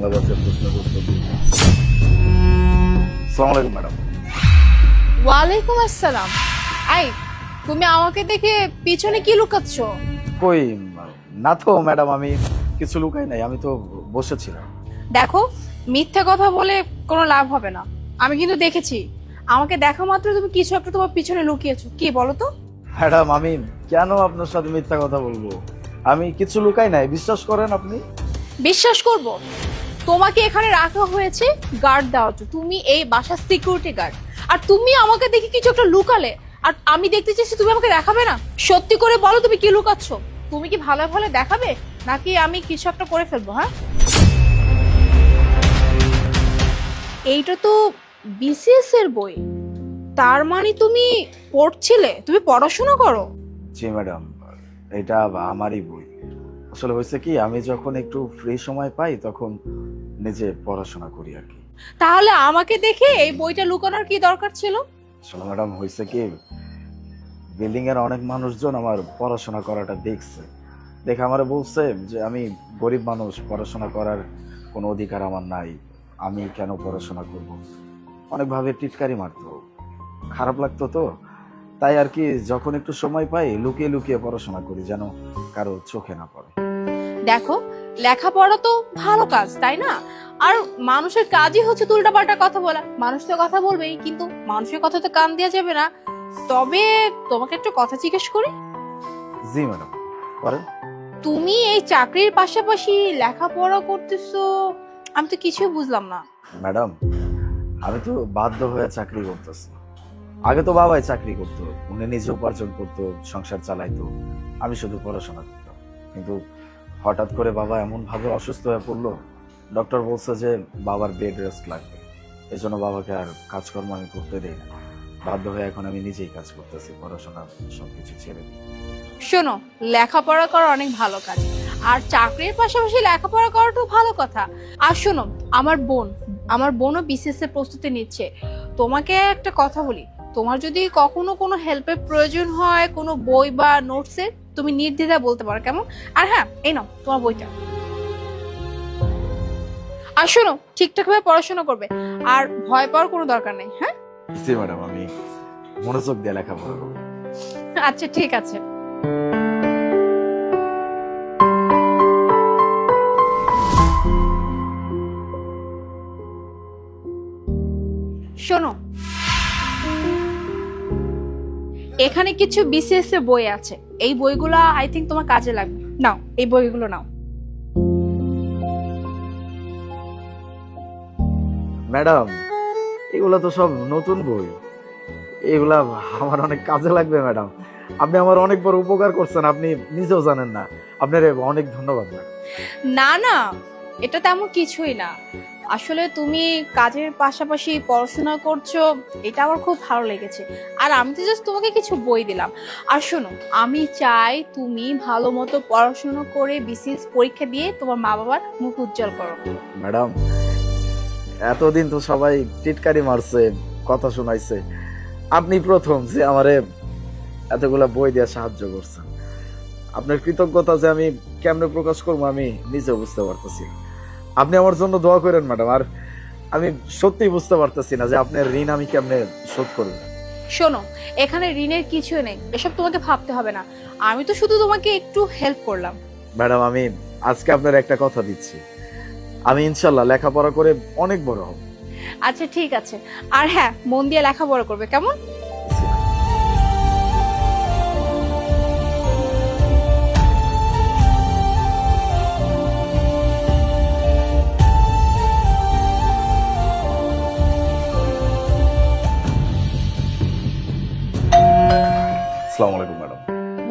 বাংলা ভাষার প্রশ্নের উত্তর দিই সালাম আলাইকুম ম্যাডাম। ওয়ালাইকুম আসসালাম। আই তুমি আমাকে দেখে পিছনে কি লুকাচ্ছ? কই না তো ম্যাডাম আমি কিছু লুকাই নাই। আমি তো বসেছিলাম। দেখো মিথ্যা কথা বলে কোনো লাভ হবে না। আমি কিন্তু দেখেছি। আমাকে দেখা মাত্র তুমি কিছু একটা তোমার পিছনে লুকিয়েছো। কি বলো তো? ম্যাডাম আমি কেন আপনার সাথে মিথ্যা কথা বলব? আমি কিছু লুকাই নাই। বিশ্বাস করেন আপনি? বিশ্বাস করব? তোমাকে এখানে রাখা হয়েছে গার্ড দেওয়ার জন্য। তুমি এই বাসার সিকিউরিটি গার্ড আর তুমি আমাকে দেখে কিছু একটা লুকালে। আর আমি দেখতে চাইছি তুমি আমাকে দেখাবে না। সত্যি করে বলো তুমি কি লুকাচ্ছ? তুমি কি ভালো ভালো দেখাবে? নাকি আমি কিছু একটা করে ফেলব হ্যাঁ? এইটা তো বিসিএস এর বই। তার মানে তুমি পড়ছিলে? তুমি পড়াশোনা করো? জি ম্যাডাম এটা আমারই বই। আসলে হয়েছে কি আমি যখন একটু ফ্রি সময় পাই তখন নিজে পড়াশোনা করি আর কি। তাহলে আমাকে দেখে এই বইটা লুকানোর কি দরকার ছিল? আসলে ম্যাডাম হয়েছে কি বিল্ডিং এর অনেক মানুষজন আমার পড়াশোনা করাটা দেখছে। দেখে আমার বলছে যে আমি গরিব মানুষ পড়াশোনা করার কোনো অধিকার আমার নাই আমি কেন পড়াশোনা করব? অনেকভাবে টিটকারি মারতো। খারাপ লাগতো তো তাই আর কি যখন একটু সময় পাই লুকিয়ে লুকিয়ে পড়াশোনা করি যেন কারও চোখে না পড়ে। দেখো লেখাপড়া তো ভালো কাজ তাই না? আর মানুষের কাজই হচ্ছে উল্টাপাল্টা কথা বলা। মানুষ তো কথা বলবেই কিন্তু মানুষের কথা তো কান দেওয়া যাবে না। তবে তোমাকে একটা কথা জিজ্ঞেস করি? জি ম্যাডাম করেন তুমি এই চাকরির পাশাপাশি লেখাপড়া করতেছো? আমি তো কিছুই বুঝলাম না। ম্যাডাম আমি তো বাধ্য হয়ে চাকরি করতেছি। আগে তো বাবাই চাকরি করতো, উনি নিজে উপার্জন করতো, সংসার চালাইতো, আমি শুধু পড়াশোনা করতাম। কিন্তু হঠাৎ করে বাবা এমন ভাবে অসুস্থ হয়ে পড়ল, ডক্টর বলছে যে বাবার বেড রেস্ট লাগবে। এজন্য বাবাকে আর কাজকর্ম আমি করতে দেই না। বাধ্য হয়ে এখন আমি নিজেই কাজ করতেছি, পড়াশোনা সবকিছু ছেড়ে দিই। শোনো, লেখাপড়া করা অনেক ভালো কাজ, আর চাকরির পাশাপাশি লেখাপড়া করাটাও ভালো কথা। আর শোনো, আমার বোন, আমার বোনও বিসিএস এর প্রস্তুতি নিচ্ছে। তোমাকে একটা কথা বলি তোমার যদি কখনো কোনো হেল্পের প্রয়োজন হয় কোনো বই বা নোটসের তুমি নির্দ্বিধায় বলতে পারো কেমন? আর হ্যাঁ এই নাও তোমার বইটা। আর শোনো ঠিকঠাক ভাবে পড়াশোনা করবে আর ভয় পাওয়ার কোনো দরকার নেই হ্যাঁ? জি ম্যাডাম আমি মনোযোগ দিয়ে লেখাপড়া করব। আচ্ছা ঠিক আছে। এখানে কিছু বিসিএস এর বই আছে। এই বইগুলো আই থিঙ্ক তোমার কাজে লাগবে। নাও এই বইগুলো নাও। ম্যাডাম এগুলো তো সব নতুন বই। এগুলা আমার অনেক কাজে লাগবে ম্যাডাম। আপনি আমার অনেক বড় উপকার করছেন আপনি নিজেও জানেন না। আপনার অনেক ধন্যবাদ ম্যাডাম। না না এটা তেমন কিছুই না। আসলে তুমি কাজের পাশাপাশি পড়াশোনা করছ, এটা আমার খুব ভালো লেগেছে। আর আমি তো জাস্ট তোমাকে কিছু বই দিলাম। আর শোনো, আমি চাই তুমি ভালো মতো পড়াশোনা করে বিসিএস পরীক্ষা দিয়ে তোমার মা বাবার মুখ উজ্জ্বল করো। ম্যাডাম, এতদিন তো সবাই টিটকারি মারছে, কথা শোনাইছে। আপনি প্রথম যে আমারে এতগুলা বই দিয়ে সাহায্য করছেন। আপনার কৃতজ্ঞতা যে আমি কেমনে প্রকাশ করব আমি নিজে বুঝতে পারতেছি। আপনি আমার জন্য দোয়া করেন ম্যাডাম। আর আমি সত্যি বুঝতে পারতেছি না যে আপনার ঋণ আমি কেমনে শোধ করব। শোনো এখানে ঋণের কিছু নেই। এসব তোমাকে ভাবতে হবে না। আমি তো শুধু তোমাকে একটু হেল্প করলাম। ম্যাডাম আমি আজকে আপনার একটা কথা দিচ্ছি। আমি ইনশাল্লাহ লেখাপড়া করে অনেক বড় হব। আচ্ছা ঠিক আছে। আর হ্যাঁ মন দিয়ে লেখাপড়া করবে কেমন?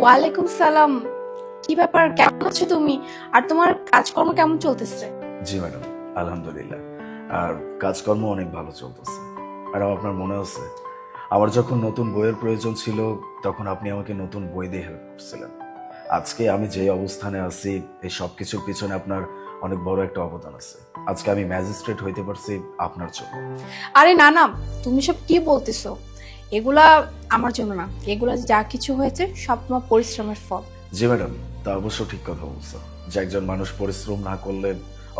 ওয়ালাইকুম সালাম। কি ব্যাপার? কেমন আছো তুমি? আর তোমার কাজকর্ম কেমন চলতেছে? জি ম্যাডাম আলহামদুলিল্লাহ। আর কাজকর্ম অনেক ভালো চলতেছে। ম্যাডাম আপনার মনে আছে? আমার যখন নতুন বইয়ের প্রয়োজন ছিল তখন আপনি আমাকে নতুন বই দিয়ে হেল্প করছিলেন। আজকে আমি যে অবস্থানে আছি এই সব কিছুর পিছনে আপনার অনেক বড় একটা অবদান আছে। আজকে আমি ম্যাজিস্ট্রেট হইতে পারছি আপনার জন্য। আরে না না তুমি সব কি বলতেছো? এগুলা আমার জন্য না। এগুলা যা কিছু হয়েছে সব তোমার পরিশ্রমের ফল। জি ম্যাডাম তা অবশ্য ঠিক কথা বলছো। যে একজন মানুষ পরিশ্রম না করলে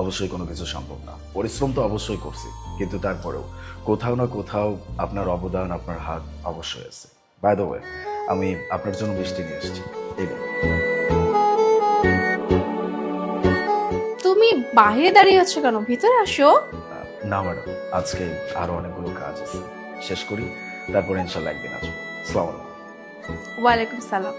অবশ্যই কোনো কিছু সম্ভব না। পরিশ্রম তো অবশ্যই করছি কিন্তু তারপরেও কোথাও না কোথাও আপনার অবদান আপনার হাত অবশ্যই আছে। বাই দ্য ওয়ে আমি আপনার জন্য মিষ্টি নিয়ে এসেছি। তুমি বাইরে দাঁড়িয়ে আছো কেন? ভিতরে আসো। না ম্যাডাম আজকে আরও অনেকগুলো কাজ আছে। শেষ করি। তারপর ইনশাল্লাহ একদিন আসব। সালাম ওয়ালাইকুম সালাম।